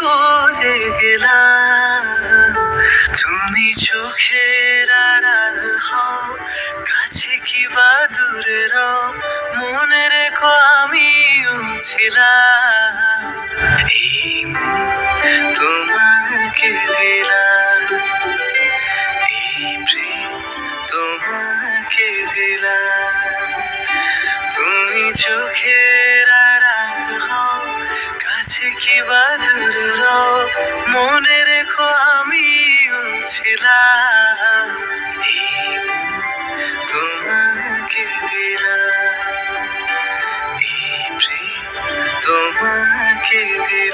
করে গেলা। তুমি চোখের আড়াল হও, কাছে কি বা দূরে মনে রেখো আমিও ছিলাম। এই দূরে মনে রেখো আমি তোমাকে দিলাম। তোমাকে দিলাম।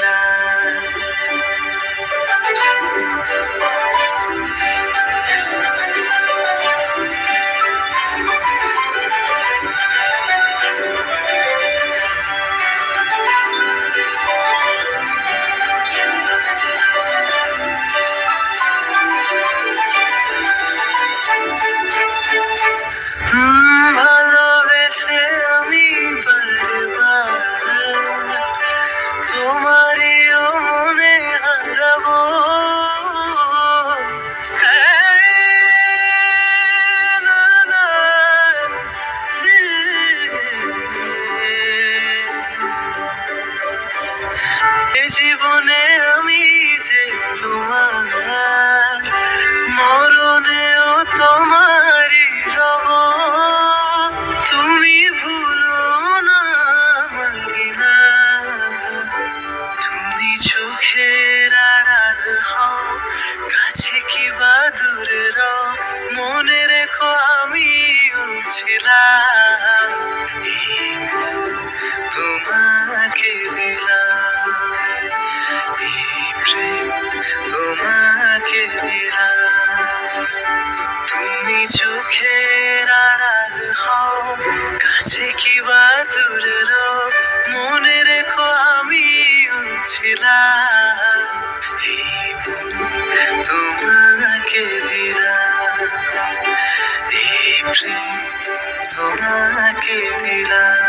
চোখের আড়াল কাছে কি বা দূরে মনে রেখো আমি ছিলাম এই তোমাকে দিলাম। এই প্রেম, তোমাকে দিলাম।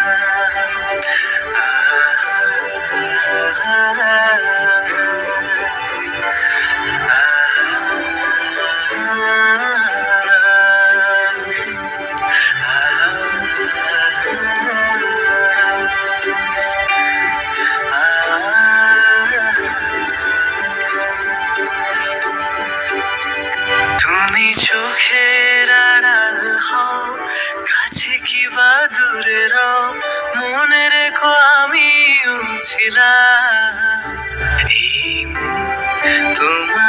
তুমি চোখের আড়াল হও, কাছে কি বা দূরে রও, মনে রেখো আমি ছিলাম। এই দিলাম